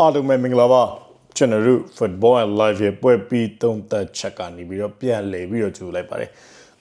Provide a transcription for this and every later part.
အားလုံးပဲမင်္ဂလာပါကျွန်တော်တို့ Football and Live ရဲ့ပွဲပြီးသုံးသက်ချက်ကနေပြီးတော့ပြန်လည်ပြီးတော့ကြိုလိုက်ပါတယ်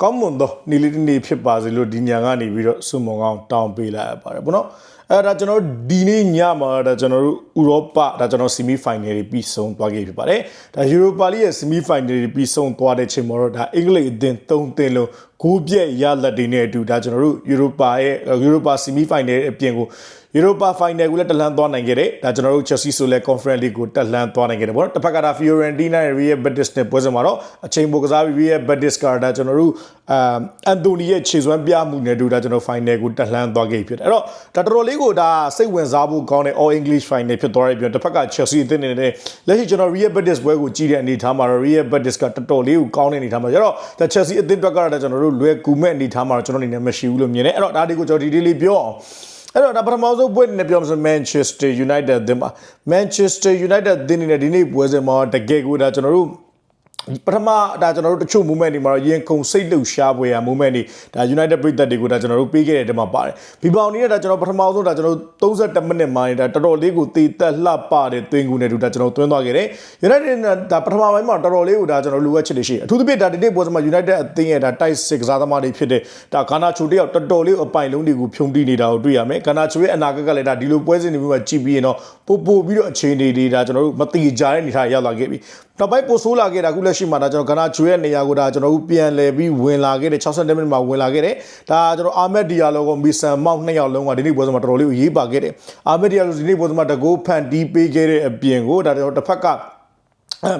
ကောင်းမွန်သောနေ့လေးတစ်နေ့ဖြစ်ပါစေလို့ဒီညကနေပြီးတော့ဆုမွန်ကောင်းတောင်းပေးလိုက်ရပါတယ်ပေါ့နော် အဲ့ဒါကျွန်တော်တို့ဒီနေ့ညမှာဒါကျွန်တော်တို့ဥရောပဒါကျွန်တော်ဆီမီဖိုင်နယ်တွေပြီးဆုံးသွားခဲ့ဖြစ်ပါတယ်ဒါယူရိုပါလိရဲ့ဆီမီဖိုင်နယ်တွေပြီးဆုံးသွားတဲ့ချိန်မှာတော့ဒါအင်္ဂလိပ်အသင်း၃သင်းလုံးဂိုးပြက်ရလက်တွေနဲ့အတူဒါကျွန်တော်တို့ယူရိုပါရဲ့ယူရိုပါဆီမီဖိုင်နယ်အပြင်ကိုယူရိုပါဖိုင်နယ်ကိုလည်းတက်လှမ်းသွားနိုင်ခဲ့တယ်ဒါကျွန်တော်တို့ Chelsea ဆိုလဲ Conference League ကိုတက်လှမ်းသွားနိုင်ခဲ့တယ်ပေါ့နော်တစ်ဖက်ကဒါ Fiorentina နဲ့ Real Betis နဲ့ပွဲစဉ်မှာတော့အချိန်ပိုကစားပြီး Real Betis ကဒါကျွန်တော်တို့ အမ်အန်တိုနီရဲ့ခြေစွမ်းပြမှုနဲ့တူဒါကျွန်တော် final ကိုတက်လှမ်းသွားခဲ့ဖြစ်တယ်အဲ့တော့ဒါတော်တော်လေးကိုဒါစိတ်ဝင်စားဖို့ကောင်းတဲ့ All English final ဖြစ်သွားတဲ့ပြီးတော့တစ်ဖက်က Chelsea အသင်းနေတဲ့လက်ရှိကျွန်တော် Real Betis ပွဲကိုကြည့်တဲ့အနေအထားမှာတော့ Real Betis ကတော်တော်လေးကိုကောင်းတဲ့အနေအထားမှာကျတော့ဒါ Chelsea အသင်းအတွက်ကတော့ဒါကျွန်တော်တို့လွယ်ကူမဲ့အနေအထားမှာတော့ကျွန်တော်အနေနဲ့မရှိဘူးလို့မြင်တယ်အဲ့တော့ဒါတွေကိုကျွန်တော်ဒီဒီလေးပြောအောင်အဲ့တော့ဒါပထမဆုံးပွဲနဲ့ပြောမှဆို Manchester United အသင်းပါ Manchester United အသင်းနေနဲ့ဒီနေ့ပွဲစဉ်မှာတကယ်ကိုဒါကျွန်တော်တို့ ပထမဒါကျွန်တော်တို့တချို့ movement တွေမှာတော့ရင်ခုန်စိတ်လှုပ်ရှားပွဲရ movement တွေဒါ United ပြည်သက်တွေကိုဒါကျွန်တော်တို့ပေးခဲ့တဲ့တဲမှာပါတယ်ဘီဘောင်နေနဲ့ဒါကျွန်တော်ပထမဆုံးဒါကျွန်တော်32မိနစ်မှာနေတာတော်တော်လေးကိုတည်သက်လှပတဲ့သွင်းကူနဲ့တူဒါကျွန်တော်သွင်းသွားခဲ့တယ် United ဒါပထမပိုင်းမှာတော်တော်လေးကိုဒါကျွန်တော်လိုအပ်ချက်တွေရှိအထူးသဖြင့်ဒါဒီနေ့ပွဲစဉ်မှာ United အသင်းရဲ့ဒါတိုက်စစ်ကစားသမားတွေဖြစ်တဲ့ဒါဂါနာချိုတယောက်တော်တော်လေးအပိုင်လုံးတွေကိုဖြုံတီးနေတာကိုတွေ့ရမယ်ဂါနာချိုရဲ့အနာဂတ်ကလည်းဒါဒီလိုပွဲစဉ်တွေမျိုးမှာကြည့်ပြီးရင်တော့ပို့ပို့ပြီးတော့အခြေအနေတွေဒါကျွန်တော်တို့မတိကြတဲ့အနေထားရောက်လာခဲ့ပြီနောက်ပိုင်းပို့ဆိုးလာခဲ့တာခုလက်ရှိမှာဒါကျွန်တော်ဂနာဂျွေရဲ့နေရာကိုဒါကျွန်တော်တို့ပြန်လဲပြီးဝင်လာခဲ့တဲ့60မိနစ်မှာဝင်လာခဲ့တယ်ဒါကျွန်တော်အာမက်ဒီယာလောကိုမီဆန်မောက်နှစ်ယောက်လုံးကဒီနေ့ပွဲစဉ်မှာတော်တော်လေးကိုရေးပါခဲ့တယ်အာမက်ဒီယာလောဒီနေ့ပွဲစဉ်မှာတကိုးဖန်တီးပေးခဲ့တဲ့အပြင်ကိုဒါကျွန်တော်တစ်ဖက်ကအဲ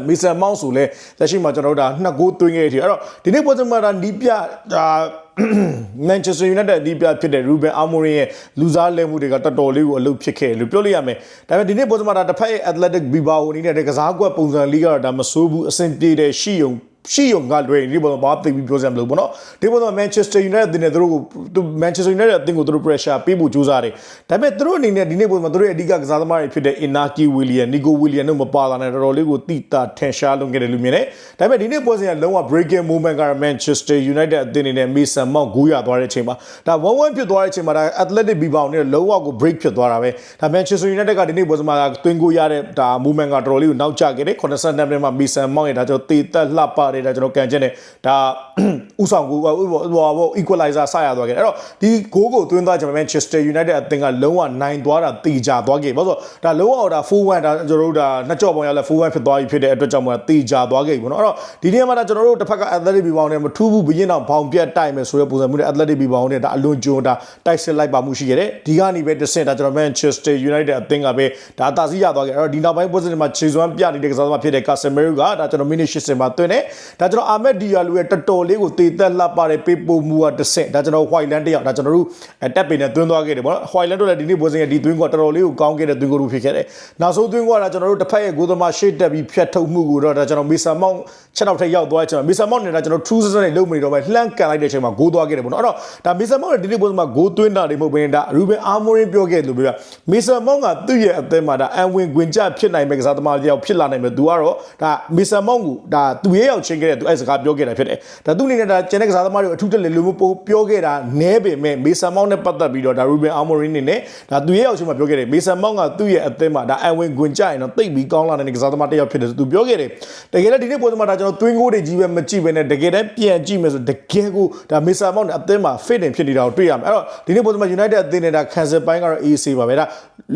မီဆန်မောက်ဆိုလဲလက်ရှိမှာကျွန်တော်တို့ဒါနှစ်ကိုးသွင်းခဲ့တဲ့အထိအဲ့တော့ဒီနေ့ပွဲစဉ်မှာဒါနီးပြဒါ Manchester United အဒီးပြဖြစ်တဲ့ Ruben Amorim ရဲ့လူစားလဲမှုတွေကတော်တော်လေးကိုအလုပ်ဖြစ်ခဲ့လို့ပြောလို့ရမယ်။ဒါပေမဲ့ဒီနေ့ပွဲစဉ်မှာဒါတစ်ဖက်ရဲ့ Athletic Bilbao အနေနဲ့ကစားကွက်ပုံစံလေးကတော့ဒါမဆိုးဘူးအဆင်ပြေတယ်ရှိုံ ရှိုံကလွယ်ဒီပေါ်မှာဘာသိပြီးပြောစရာမလိုဘူးပေါ့နော်ဒီပေါ်မှာ Manchester United အသင်းနဲ့သူတို့ကို Manchester United အသင်းကိုသူတို့ pressure ပေးဖို့ကြိုးစားတယ်ဒါပေမဲ့သူတို့အနေနဲ့ဒီနေ့ပေါ်မှာသူတို့ရဲ့အဓိကကစားသမားတွေဖြစ်တဲ့ Inaki Willian, Nico Willian တို့မပါလာတဲ့တော်တော်လေးကိုတိတာထင်ရှားလွန်ခဲ့တယ်လို့မြင်တယ်ဒါပေမဲ့ဒီနေ့ပွဲစဉ်ကလုံးဝ breaking moment က Manchester United အသင်းအနေနဲ့ Mason Mount ဂိုးရသွားတဲ့အချိန်မှာဒါ 1-1 ဖြစ်သွားတဲ့အချိန်မှာဒါ Athletic Bilbao နဲ့လုံးဝကို break ဖြစ်သွားတာပဲဒါ Manchester United ကဒီနေ့ပွဲစဉ်မှာတွင်ကိုရတဲ့ဒါ movement ကတော်တော်လေးကိုနောက်ကျခဲ့တယ်82မိနစ်မှာ Mason Mount ရဲ့ဒါကြောင့်တေတက်လှပတဲ့ဒါကျွန်တော်ကန်ချက်နဲ့ဒါဥဆောင်ကိုဟိုဟို equalizer ဆရသွားခဲ့တယ်အဲ့တော့ဒီဂိုးကိုသွင်းသွားကြမှာ Manchester United အသင်းကလုံးဝနိုင်သွားတာတေချာသွားခဲ့ဘာလို့ဆိုဒါလုံးဝဒါ4-1ဒါကျွန်တော်တို့ဒါနှစ်ကြော့ပေါင်းရလဲ4-1ဖြစ်သွားပြီဖြစ်တဲ့အတွက်ကြောင့်မို့တေချာသွားခဲ့ပြီပေါ့နော်အဲ့တော့ဒီနေ့မှာဒါကျွန်တော်တို့တစ်ဖက်က Athletic Bilbao နဲ့မထူးဘူးဘရင်တော့ဘောင်ပြတ်တိုက်မယ်ဆိုတဲ့ပုံစံမျိုးနဲ့ Athletic Bilbao နဲ့ဒါအလွန်ကျွန်းဒါတိုက်စစ်လိုက်ပါမှုရှိခဲ့တယ်ဒီကနေပဲတစ်ဆင့်ဒါကျွန်တော် Manchester United အသင်းကပဲဒါတာစီရသွားခဲ့အဲ့တော့ဒီနောက်ပိုင်းပွဲစဉ်တွေမှာခြေစွမ်းပြနေတဲ့ကစားသမားဖြစ်တဲ့ Casemiro ကဒါကျွန်တော် minute 80မှာတွင်းတယ်ဒါကျွန်တော် Ahmed Diallo ရဲ့တော်တော်လေးကိုတေသက်လှပတဲ့ပေးပို့မှုကတစ်ဆင့်ဒါကျွန်တော် White Land တယောက်ဒါကျွန်တော်တို့တက်ပင်နဲ့တွင်းသွားခဲ့တယ်ပေါ့နော် White Land တို့လည်းဒီနေ့ပွဲစဉ်ရဲ့ဒီတွင်းကတော်တော်လေးကိုကောင်းခဲ့တဲ့တွင်းကိုဖြစ်ခဲ့တယ်နောက်ဆုံးတွင်းကဒါကျွန်တော်တို့တစ်ဖက်ရဲ့ဂိုးသမားရှေ့တက်ပြီးဖြတ်ထုတ်မှုကိုတော့ဒါကျွန်တော် Mason Mount ချက်တော့ထက်ရောက်သွားတဲ့အချိန်မှာ Mason Mount နဲ့ဒါကျွန်တော် True Season နဲ့လုံးမနေတော့ပဲလှမ်းကန်လိုက်တဲ့အချိန်မှာဂိုးသွားခဲ့တယ်ပေါ့နော်အဲ့တော့ဒါ Mason Mount ရဲ့ဒီနေ့ပွဲစဉ်မှာဂိုးသွင်းတာတွေမဟုတ်ဘဲဒါ Ruben Amorim ပြောခဲ့လို့ပြော Mason Mount ကသူ့ရဲ့အသက်မှာဒါအန်ဝင်ခွင်ကြဖြစ်နိုင်မဲ့ကစားသမားတယောက်ဖြစ်လာနိုင်မဲ့သူကတော့ဒါ Mason Mount ကိုဒါသူရဲ့ရောက်ချင်းခဲ့တဲ့သူအဲ့စကားပြောခဲ့တာဖြစ်တယ်ဒါသူအနေနဲ့ဒါကျန်တဲ့ကစားသမားတွေကိုအထူးတက်လေလူမျိုးပိုပြောခဲ့တာနဲပေမဲ့ Mason Mount နဲ့ပတ်သက်ပြီးတော့ဒါ Ruben Amorim အနေနဲ့ဒါသူရဲ့ရောက်ချင်းမှာပြောခဲ့တယ် Mason Mount ကသူ့ရဲ့အသက်မှာဒါအန်ဝင်ခွင်ကြရင်တော့တိတ်ပြီးကောင်းလာတဲ့ကစားသမားတယောက်ဖြစ်တယ်သူပြောခဲ့တယ်တကယ်လည်းဒီနေ့ပွဲမှာဒါကျွန်တော်သွင်းကိုတွေကြီးပဲမကြည့်ပဲနဲ့တကယ်တမ်းပြန်ကြည့်မယ်ဆိုတကယ်ကိုဒါ Mason Mount နဲ့အသက်မှာ fit နေဖြစ်နေတာကိုတွေ့ရမယ်အဲ့တော့ဒီနေ့ပွဲမှာ United အသင်းနဲ့ဒါ cancel ပိုင်းကတော့ AC ပါပဲဒါ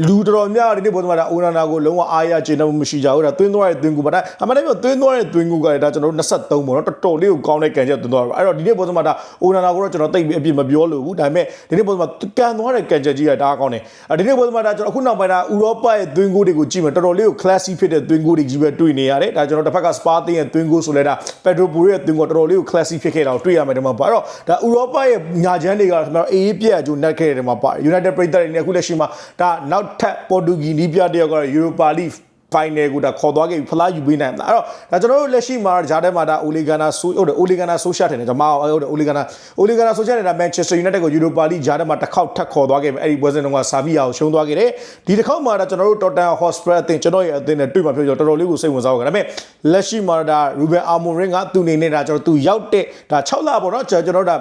လူတော်တော်များဒီနေ့ပွဲမှာဒါ Onana ကိုလုံးဝအားရကျေနပ်မှုမရှိကြဘူးဒါသွင်းသွားတဲ့သွင်းကူပါဒါအမှန်တကယ်သွင်းသွားတဲ့သွင်းကူကလည်းဒါကျွန်တော်တို့23ပေါ့နော်တော်တော်လေးကိုကောင်းတဲ့ကန်ချက်သွင်းသွားတာအဲ့တော့ဒီနေ့ပွဲမှာဒါ Onana ကိုတော့ကျွန်တော်တိတ်ပြီးအပြစ်မပြောလို့ဘူးဒါပေမဲ့ဒီနေ့ပွဲမှာကန်သွားတဲ့ကန်ချက်ကြီးကဒါကောင်းတယ်ဒီနေ့ပွဲမှာဒါကျွန်တော်အခုနောက်ပိုင်းဒါဥရောပရဲ့သွင်းကူတွေကိုကြည့်မယ်တော်တော်လေးကို classy ဖြစ်တဲ့သွင်းကူတွေကြီးပဲတွေ့နေရတယ်ဒါကျွန်တော်တစ်ဖက်က Spa တင်းရဲ့သွင်းကူဆိုလဲဒါ Pedro Porro ရဲ့သွင်းကူတော်တော်လေးကို classy ဖြစ်ခဲ့တာကိုတွေ့ရမယ်ဒီမှာပါအဲ့တော့ဒါဥရောပရဲ့ညာချမ်းတွေကကျွန်တော်အေးပြက်အကျိုးနှက်ခဲ့တယ်ဒီမှာပါ United ပြည်သက်တွေနဲ့အခုလက်ရှိမှာဒါနောက်ထပ်ပေါ်တူဂီနီးပြတယောက်ကတော့ Europa League final ကိုဒါခေါ်သွားခဲ့ပြီဖလားယူပေးနိုင်မလားအဲ့တော့ဒါကျွန်တော်တို့လက်ရှိမှာဂျားထဲမှာဒါအိုလီဂါနာဆိုဟုတ်တယ်အိုလီဂါနာဆိုရှာတယ်ကျွန်တော်ဟုတ်တယ်အိုလီဂါနာအိုလီဂါနာဆိုရှာတယ်ဒါမန်ချက်စတာယူနိုက်တက်ကိုယူရိုပါလိဂျားထဲမှာတစ်ခေါက်ထပ်ခေါ်သွားခဲ့ပြီအဲ့ဒီပွဲစဉ်တုန်းကဆာဗီယာကိုရှုံးသွားခဲ့တယ်ဒီတစ်ခေါက်မှာဒါကျွန်တော်တို့တော်တန်ဟော့စပရက်အသင်းကျွန်တော်ရဲ့အသင်းနဲ့တွေ့မှာဖြစ်တော့တော်တော်လေးကိုစိတ်ဝင်စားဖို့ကဒါပေမဲ့လက်ရှိမှာဒါရူဘန်အာမိုရင်ကသူ့အနေနဲ့ဒါကျွန်တော်သူရောက်တဲ့ဒါ6လပေါ့နော်ကျွန်တော်တို့ဒါ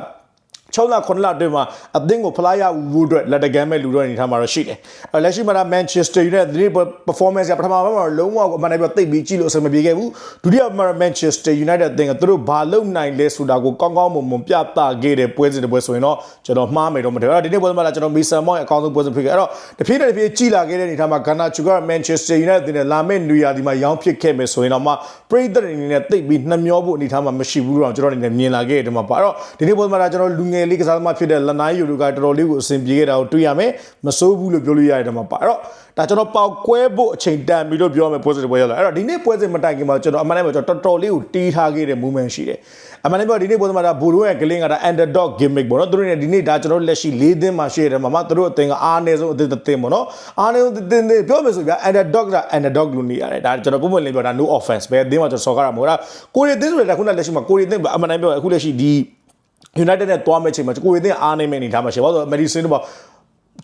6 6လ9လအတွင်းမှာအသင်းကိုဖလားရဘူးအတွက်လက်တကမ်းမဲ့လူတော့အနေထားမှာတော့ရှိတယ်အဲလက်ရှိမှာ Manchester United ဒီ performance ကပထမပိုင်းမှာလုံးဝအမှန်တကယ်သိပ်ပြီးကြည့်လို့အဆင်မပြေခဲ့ဘူးဒုတိယမှာ Manchester United အသင်းကသူတို့ဘာလုပ်နိုင်လဲဆိုတာကိုကောင်းကောင်းမွန်မွန်ပြသခဲ့တဲ့ပွဲစဉ်တစ်ပွဲဆိုရင်တော့ကျွန်တော်မှားမယ်တော့မထင်ဘူးအဲ့တော့ဒီနေ့ပွဲမှာကျွန်တော် Mason Mount ရဲ့အကောင်းဆုံးပွဲစဉ်ဖြစ်ခဲ့အဲ့တော့တဖြည်းတဖြည်းကြည့်လာခဲ့တဲ့အနေထားမှာ Garnacho က Manchester United နဲ့လာမယ့်နေရာဒီမှာရောင်းဖြစ်ခဲ့မယ်ဆိုရင်တော့မှပရိသတ်အနေနဲ့သိပ်ပြီးနှမျောဖို့အနေထားမှာမရှိဘူးတော့ကျွန်တော်အနေနဲ့မြင်လာခဲ့တယ်မှာပါအဲ့တော့ဒီနေ့ပွဲမှာကျွန်တော်လူငယ်ယ်လေးကစားသမားဖြစ်တဲ့လနိုင်းယူရိုကတော်တော်လေးကိုအဆင်ပြေခဲ့တာကိုတွေ့ရမယ်မစိုးဘူးလို့ပြောလို့ရတယ်မှာပါအဲ့တော့ဒါကျွန်တော်ပေါက်ကွဲဖို့အချိန်တန်ပြီးတော့ပြောရမယ်ပွဲစဉ်ပွဲရလာအဲ့တော့ဒီနေ့ပွဲစဉ်မတိုင်ခင်မှာကျွန်တော်အမှန်တမ်းပြောကျွန်တော်တော်တော်လေးကိုတီးထားခဲ့တဲ့ movement ရှိတယ်အမှန်တမ်းပြောဒီနေ့ပွဲစဉ်မှာဒါဘူရိုရဲ့ဂလင်းကဒါ underdog gimmick ပေါ့နော်သူတို့နဲ့ဒီနေ့ဒါကျွန်တော်လက်ရှိ၄သင်းမှာရှိရတယ်မှာမှသူတို့အသင်းကအားအနည်းဆုံးအသင်းတစ်သင်းပေါ့နော်အားအနည်းဆုံးတစ်သင်းသေးပြောမယ်ဆိုပြ underdog က underdog လို့နေရတယ်ဒါကျွန်တော်ပုံမှန်လေးပြောတာ no offense ပဲအသင်းမှာကျွန်တော်ဆော်ကားတာမဟုတ်လားကိုရီအသင်းဆိုတဲ့ခုနလက်ရှိမှာကိုရီအသင်းပဲအမှန်တမ်းပြောအခုလက်ရှိဒီ United နဲ့တွားမဲ့ချိန်မှာကိုရီအသင်းအားနေမဲ့အနေထားမှာရှိပါတော့ Medicine တော့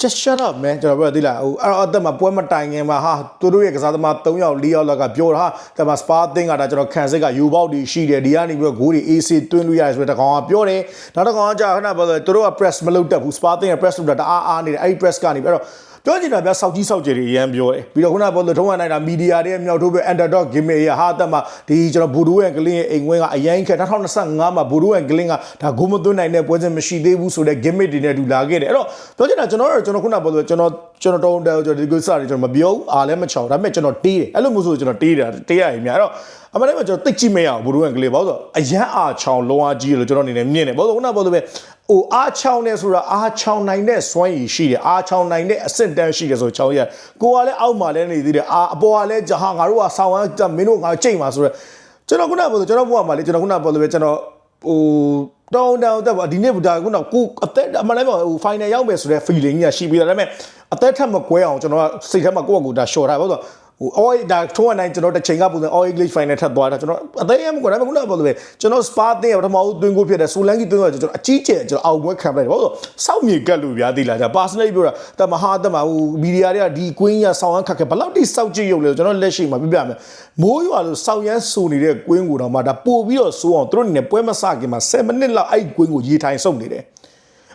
just shut up man ကျွန်တော်ပြောသိလားဟိုအဲ့တော့အသက်မှာပွဲမတိုင်ခင်မှာဟာသူတို့ရဲ့ကစားသမား3ယောက်4ယောက်လောက်ကပြောတာဟာဒါမှာ spa အသင်းကဒါကျွန်တော်ခံစစ်ကယူပေါက်တွေရှိတယ်ဒီကနေပြီးတော့ဂိုးတွေ AC တွင်းလို့ရတယ်ဆိုတဲ့ကောင်ကပြောတယ်နောက်တစ်ကောင်ကကြာခဏပြောတယ်သူတို့က press မလုပ်တတ်ဘူး spa အသင်းက press လုပ်တာတအားအားနေတယ်အဲ့ဒီ press ကနေပြီးတော့ ပြောချင်တာဗျစောက်ကြီးစောက်ကြတွေအရန်ပြောတယ်ပြီးတော့ခုနကပြောလို့ထုံးဝနိုင်တာမီဒီယာတွေမြောက်ထိုးပဲ underdog game ရဲ့ဟာအသက်မှာဒီကျွန်တော်ဘူဒူရဲ့ကလင်းရဲ့အိမ်ဝင်းကအရင်ခက်2025မှာဘူဒူရဲ့ကလင်းကဒါဂိုးမသွင်းနိုင်တဲ့ပွဲစဉ်မရှိသေးဘူးဆိုတဲ့ game တွေနဲ့တူလာခဲ့တယ်အဲ့တော့ပြောချင်တာကျွန်တော်တို့ကျွန်တော်ခုနကပြောလို့ကျွန်တော် ကျွန်တော်တုံးတယ်ကျွန်တော်ဒီကိစ္စတွေကျွန်တော်မပြောဘူးအားလည်းမချောင်ဒါပေမဲ့ကျွန်တော်တေးတယ်အဲ့လိုမျိုးဆိုကျွန်တော်တေးတယ်တေးရရင်များအဲ့တော့အမှန်တကယ်ကျွန်တော်တိတ်ကြည့်မရဘူးဘူဒူရဲ့ကလေးဘာလို့ဆိုအရန်အားချောင်လုံးအားကြီးလို့ကျွန်တော်အနေနဲ့မြင်တယ်ဘာလို့ခုနကပြောလို့ပဲဟိုအားချောင်နေဆိုတာအားချောင်နိုင်တဲ့စွမ်းရည်ရှိတယ်အားချောင်နိုင်တဲ့အဆင့်တန်းရှိတယ်ဆိုချောင်ရကိုကလည်းအောက်မှာလည်းနေသေးတယ်အာအပေါ်ကလည်းဂျဟာငါတို့ကဆောင်းဝမ်းမင်းတို့ငါကြိတ်မှာဆိုတော့ကျွန်တော်ခုနကပြောလို့ကျွန်တော်ဘုရားမှာလေကျွန်တော်ခုနကပြောလို့ပဲကျွန်တော်ဟိုတောင်းတောင်းတက်ပါဒီနေ့ဒါခုနကိုအသက်အမှန်တမ်းပြောဟို final ရောက်မယ်ဆိုတဲ့ feeling ကြီးရှိပြီးတော့ဒါပေမဲ့ အသက်ထက်မကွဲအောင်ကျွန်တော်ကစိတ်ထဲမှာကိုယ့်အကူဒါ short ထားပါတော့ဟို all ဒါထုံးနိုင်ကျွန်တော်တစ်ချိန်ကပုံစံ all english final ထပ်သွားတာကျွန်တော်အသေးရမကွာဒါပေမဲ့ခုနကပြောလို့ပဲကျွန်တော် spa တင်ပထမဦးသွင်းကိုဖြစ်တယ်ဆိုလန်ကီသွင်းတော့ကျွန်တော်အကြီးကျယ်ကျွန်တော်အောင်ပွဲခံပလိုက်တယ်ဘာလို့စောက်မြေကတ်လို့ဗျာသိလားじゃ personally ပြောတာတမဟာတမဟိုမီဒီယာတွေကဒီ queen ရဆောင်းခတ်ခဲ့ဘယ်လောက်တိစောက်ကြည့်ရုပ်လဲကျွန်တော်လက်ရှိမှာပြပြမယ်မိုးရွာလို့စောက်ရမ်းဆူနေတဲ့ queen ကိုတော့မှဒါပို့ပြီးတော့စိုးအောင်သူတို့အနေနဲ့ပွဲမစခင်မှာ7မိနစ်လောက်အဲ့ queen ကိုရေထိုင်စုပ်နေတယ်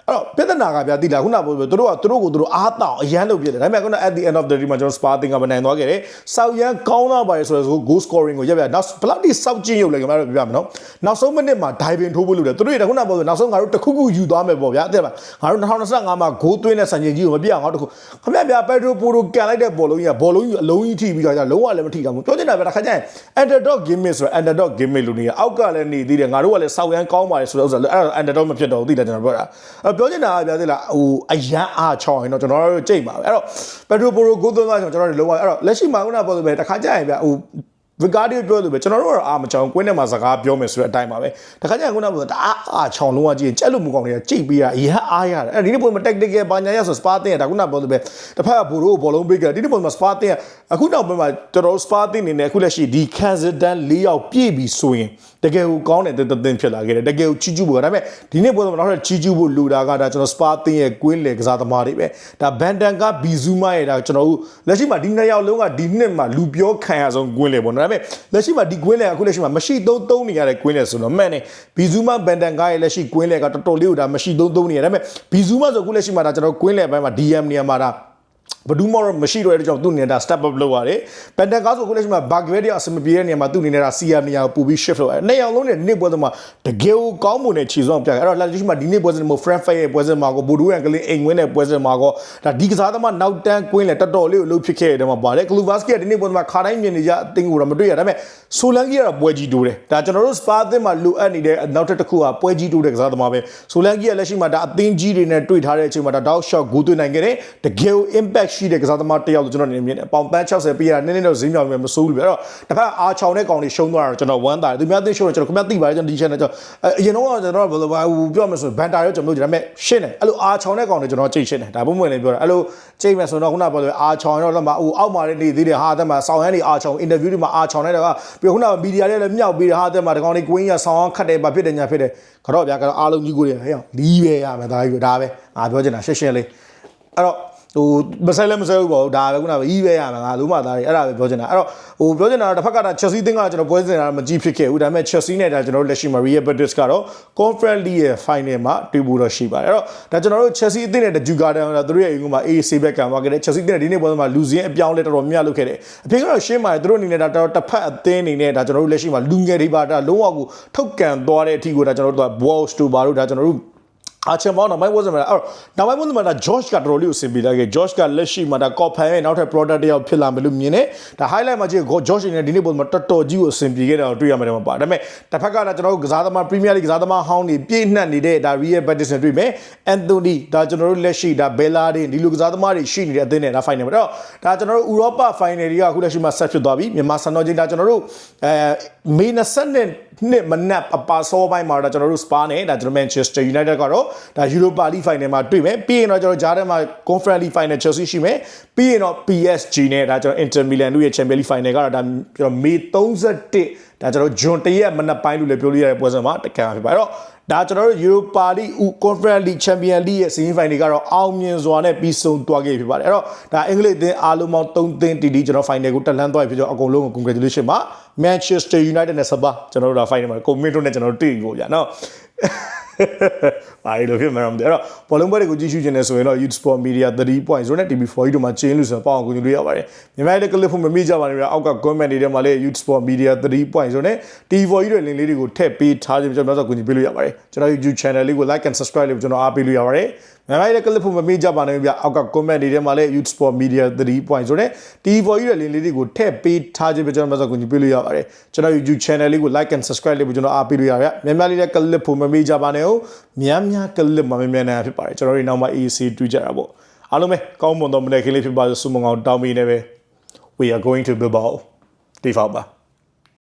အဲ့တော့ပြဿနာကဗျာတိလာခုနကပြောသူတို့ကသူတို့ကိုသူတို့အားတောင်အရန်လုပ်ပြတယ်ဒါပေမဲ့ခုန at the end of the day မှာကျွန်တော် spa တင်ကမနိုင်သွားခဲ့တယ်စောက်ရန်ကောင်းလာပါလေဆိုတော့ goal scoring ကိုရက်ပြနောက်ဘယ်လောက်ထိစောက်ကျင်းရုပ်လဲခင်ဗျားတို့ပြပြမယ်နော်နောက်ဆုံးမိနစ်မှာ diving ထိုးဖို့လုပ်တယ်သူတို့ကခုနကပြောနောက်ဆုံးငါတို့တစ်ခုခုယူသွားမယ်ပေါ့ဗျာအဲ့ဒါငါတို့2025မှာ goal သွင်းတဲ့စံချိန်ကြီးကိုမပြအောင်ငါတို့တစ်ခုခင်ဗျာဗျာ Pedro Porro ကန်လိုက်တဲ့ဘောလုံးကြီးကဘောလုံးကြီးအလုံးကြီးထိပြီးတော့လုံးဝလည်းမထိတာဘူးပြောချင်တာဗျာတစ်ခါကျရင် underdog game ဆိုတော့ underdog game လို့နေရအောက်ကလည်းနေသေးတယ်ငါတို့ကလည်းစောက်ရန်ကောင်းပါလေဆိုတော့အဲ့ဒါ underdog မဖြစ်တော့ဘူးသိတယ်ကျွန်တော်ပြောတာအဲ့ပြောချင်တာကဗျာသိလားဟိုအရန်အားချောင်းရင်တော့ကျွန်တော်တို့ကြိတ်ပါပဲအဲ့တော့ Pedro Porro ကိုသွင်းသွားကျွန်တော်တို့လုံးဝအဲ့တော့လက်ရှိမှာခုနကပြောလို့ပဲတစ်ခါကျရင်ဗျာဟို ဗဂါဒီပြောလို့ပဲကျွန်တော်တို့ကတော့အာမချောင်ကွင်းထဲမှာစကားပြောမယ်ဆိုတဲ့အတိုင်းပါပဲတခါကျရင်ခုနကပြောတအားအားချောင်လုံးဝကြည့်ရင်ကြက်လို့မကောင်းတွေကကြိတ်ပေးရအရန်အားရတယ်အဲ့ဒီနေ့ပုံမှာ tactical ဘာညာရဆိုစပါတင်ရဒါခုနကပြောလို့ပဲတစ်ဖက်ကဘူရိုဘောလုံးပေးကြဒီနေ့ပုံမှာစပါတင်ရအခုနောက်ပိုင်းမှာကျွန်တော်တို့စပါတင်နေနေအခုလက်ရှိဒီခံစစ်တန်း၄ယောက်ပြည့်ပြီဆိုရင်တကယ်ကိုကောင်းတဲ့တသင်ဖြစ်လာခဲ့တယ်တကယ်ကိုချီကျူးဖို့ဒါပေမဲ့ဒီနေ့ပွဲမှာနောက်ထပ်ချီကျူးဖို့လူတာကဒါကျွန်တော်စပါတင်ရဲ့ကွင်းလေကစားသမားတွေပဲဒါဘန်တန်ကဘီဇူမာရဲ့ဒါကျွန်တော်တို့လက်ရှိမှာဒီနှစ်ယောက်လုံးကဒီနှစ်မှာလူပြောခံရဆုံးကွင်းလေပေါ့နော်ဒါပေမဲ့လက်ရှိမှာဒီကွင်းလေအခုလက်ရှိမှာမရှိသုံးသုံးနေရတဲ့ကွင်းလေဆိုတော့မှန်တယ်ဘီဇူမာဘန်တန်ကရဲ့လက်ရှိကွင်းလေကတော်တော်လေးကိုဒါမရှိသုံးသုံးနေရဒါပေမဲ့ဘီဇူမာဆိုအခုလက်ရှိမှာဒါကျွန်တော်ကွင်းလေဘက်မှာ DM နေရာမှာဒါ ဘဒူမော်မရှိတော့တဲ့ကြောင့်သူ့နေတာ step up လုပ်ရတယ်ပန်တန်ကားဆိုခုလက်ရှိမှာဘဂဝဲတွေအစမပြေတဲ့နေရာမှာသူ့နေနေတာ CR နေရာကိုပူပြီး shift လုပ်ရတယ်နှစ်ယောက်လုံးနဲ့နေ့ပွဲစဉ်မှာတကယ်ကိုကောင်းမွန်တဲ့ခြေစွမ်းပြတယ်အဲ့တော့လက်ရှိမှာဒီနေ့ပွဲစဉ်မှာ friend fight ရဲ့ပွဲစဉ်မှာကိုဘိုဒူရန်ကလေးအိမ်ဝင်းတဲ့ပွဲစဉ်မှာကောဒါဒီကစားသမားနောက်တန်းကွင်းလေတော်တော်လေးကိုလှုပ်ဖြစ်ခဲ့တဲ့မှာပါတယ်ကလူဗာစကီကဒီနေ့ပွဲစဉ်မှာခါတိုင်းမြင်နေကြအသင်းကိုတော့မတွေ့ရဒါပေမဲ့ ဆိုလန်ကီကတော့ပွဲကြီးတိုးတယ်ဒါကျွန်တော်တို့စပါအသင်းမှာလိုအပ်နေတဲ့နောက်ထပ်တစ်ခုကပွဲကြီးတိုးတဲ့ကစားသမားပဲဆိုလန်ကီကလက်ရှိမှာဒါအသင်းကြီးတွေနဲ့တွေ့ထားတဲ့အချိန်မှာဒါ dog shot ဂိုးသွင်းနိုင်ခဲ့တယ်တကယ်ကို impact ရှိတဲ့ကစားသမားတစ်ယောက်လို့ကျွန်တော်အနေနဲ့မြင်တယ်ပေါင်ပန်း60ပြရနည်းနည်းတော့ဈေးမြောင်မြေမစိုးဘူးပြအဲ့တော့တစ်ဖက်အားချောင်တဲ့ကောင်တွေရှုံးသွားတာကျွန်တော်ဝမ်းသာတယ်သူများသိရှုံးတော့ကျွန်တော်ခင်ဗျားသိပါတယ်ကျွန်တော်ဒီ channel ကျွန်တော်အရင်တော့ကျွန်တော်ဘယ်လိုပါဟိုပြောမယ်ဆိုဘန်တာရောကျွန်တော်တို့ဒါပေမဲ့ရှင်းတယ်အဲ့လိုအားချောင်တဲ့ကောင်တွေကျွန်တော်ကြိတ်ရှင်းတယ်ဒါပုံမှန်လည်းပြောတာအဲ့လိုကြိတ်မယ်ဆိုတော့ခုနပြောလို့အားချောင်တော့တော့ဟိုအောက်မှာနေသေးတယ်ဟာတက်မှာဆောင်းရမ်းနေအားချောင် interview တွေမှာအားချောင်နေတာကပြီးခုနမီဒီယာတွေလည်းမြောက်ပြီးဟာတက်မှာဒီကောင်တွေကွင်းရဆောင်းခတ်တယ်ဗဖြစ်တယ်ညာဖြစ်တယ်ကတော့ဗျာကတော့အားလုံးကြီးကိုတွေဟဲ့လီးပဲရမယ်ဒါကြီးဒါပဲငါပြောချင်တာရှင်းရှင်းလေးအဲ့တော့ ဟိုမဆိုင်လည်းမဆိုင်ဘူးပေါ့ဒါပဲခုနကကြီးပဲရမှာငါလုံးမသားတွေအဲ့ဒါပဲပြောချင်တာအဲ့တော့ဟိုပြောချင်တာတော့တစ်ဖက်ကဒါ Chelsea တင်းကကျွန်တော်ပွဲစဉ်တာမကြည့်ဖြစ်ခဲ့ဘူးဒါပေမဲ့ Chelsea နဲ့ဒါကျွန်တော်တို့လက်ရှိမှာ Real Betis ကတော့ Conference League ရဲ့ final မှာတွေ့ဖို့တော့ရှိပါတယ်အဲ့တော့ဒါကျွန်တော်တို့ Chelsea အသင်းနဲ့ Juve Garden ကသူတို့ရဲ့အိမ်ကမှာ AC ဘက်ကံသွားခဲ့တယ် Chelsea တင်းနဲ့ဒီနေ့ပွဲမှာလူစင်းအပြောင်းလဲတော်တော်များလုပ်ခဲ့တယ်အဖေကတော့ရှင်းပါတယ်သူတို့အနေနဲ့ဒါတော်တစ်ဖက်အသင်းအနေနဲ့ဒါကျွန်တော်တို့လက်ရှိမှာလူငယ်တွေပါဒါလုံးဝကိုထုတ်ကန်သွားတဲ့အထိကိုဒါကျွန်တော်တို့က Balls တို့ပါတို့ဒါကျွန်တော်တို့ အာချင်ဘောနောက်ပိုင်းဝတ်စမှာအဲ့တော့နောက်ပိုင်းဝတ်စမှာဒါ George ကတော်တော်လေးကိုစင်ပြလိုက်ခဲ့ George ကလက်ရှိမှာဒါ Coffin ရဲ့နောက်ထပ် product တစ်ယောက်ဖြစ်လာမယ်လို့မြင်တယ်ဒါ highlight မှာကြည့် George အနေနဲ့ဒီနေ့ပုံမှာတော်တော်ကြီးကိုစင်ပြခဲ့တာကိုတွေ့ရမှာတယ်မပါဒါပေမဲ့တစ်ဖက်ကဒါကျွန်တော်တို့ကစားသမား Premier League ကစားသမားဟောင်းတွေပြည့်နှက်နေတဲ့ဒါ Real Betis နဲ့တွေ့မယ် Anthony ဒါကျွန်တော်တို့လက်ရှိဒါ Bella တွေဒီလိုကစားသမားတွေရှိနေတဲ့အသင်းနဲ့ဒါ final မှာတော့ဒါကျွန်တော်တို့ Europa final တွေကအခုလက်ရှိမှာဆက်ဖြစ်သွားပြီမြန်မာစံတော်ချိန်ဒါကျွန်တော်တို့အဲမေ20 နဲ့နှစ်မနက်အပါစောပိုင်းမှာတော့ကျွန်တော်တို့ Spa နဲ့ဒါကျွန်တော် Manchester United ကတော့ဒါ Europa League final မှာတွေ့မယ်ပြီးရင်တော့ကျွန်တော်ဂျားထဲမှာ Conference League final Chelsea ရှိမယ်ပြီးရင်တော့ PSG နဲ့ဒါကျွန်တော် Inter Milan တို့ရဲ့ Champions League final ကတော့ဒါကျွန်တော်မေ31ဒါကျွန်တော်ဂျွန်တရက်မနက်ပိုင်းလို့လည်းပြောလို့ရတဲ့ပွဲစဉ်မှာတကန်ဖြစ်ပါအဲ့တော့ဒါကျွန်တော်တို့ Europa League Conference League Champions League ရဲ့ semi final တွေကတော့အောင်မြင်စွာနဲ့ပြီးဆုံးသွားခဲ့ဖြစ်ပါတယ်အဲ့တော့ဒါအင်္ဂလိပ်အသင်းအားလုံးပေါင်း3သင်းတီတီကျွန်တော် final ကိုတက်လှမ်းသွားပြီဖြစ်ကြောင်းအကုန်လုံးကို congratulation ပါ Manchester United နဲ့စပါကျွန်တော်တို့ဒါ final မှာ comment တို့နဲ့ကျွန်တော်တို့တွေ့ပြီပေါ့ဗျာနော်ဘာလို့ဖြစ်မှာလဲအဲ့တော့ဘောလုံးပွဲတွေကိုကြည့်ရှုခြင်းနဲ့ဆိုရင်တော့ Youth Sport Media 3.0နဲ့ TV4 တို့မှာ chain လို့ဆိုတော့ပေါ့အောင်ကိုကြည့်လို့ရပါတယ်မြန်မာရဲ့ clip ဖို့မမိကြပါနဲ့ဗျာအောက်က comment တွေထဲမှာလည်း Youth Sport Media 3.0နဲ့ TV4 တို့လင်းလေးတွေကိုထည့်ပေးထားခြင်းကျွန်တော်တို့ဆိုကိုကြည့်ပေးလို့ရပါတယ်ကျွန်တော် YouTube channel လေးကို like and subscribe လေးကိုကျွန်တော်အားပေးလို့ရပါတယ် မြန်မာရဲ့ clip ဖို့မမိကြပါနဲ့ဗျာအောက်က comment တွေထဲမှာလည်း Youth Sport Media 3.0နဲ့ TV4 တို့လင်းလေးတွေကိုထည့်ပေးထားခြင်းကျွန်တော်တို့ဆိုကိုကြည့်ပေးလို့ရပါတယ်ကျွန်တော် YouTube channel လေးကို like and subscribe လေးကိုကျွန်တော်အားပေးလို့ရပါဗျာမြန်မာလေးရဲ့ clip ဖို့မမိကြပါနဲ့ဟုတ်များများကလစ်မှာမြန်မြန်နိုင်ဖြစ်ပါတယ်ကျွန်တော်တို့နောက်မှ AC တွေ့ကြတာပေါ့အားလုံးပဲကောင်းမွန်သောမနေ့ကလေးဖြစ်ပါစေဆုမွန်အောင်တောင်းပေးနေပဲ we are going to Bilbao တိဖောက်ပါ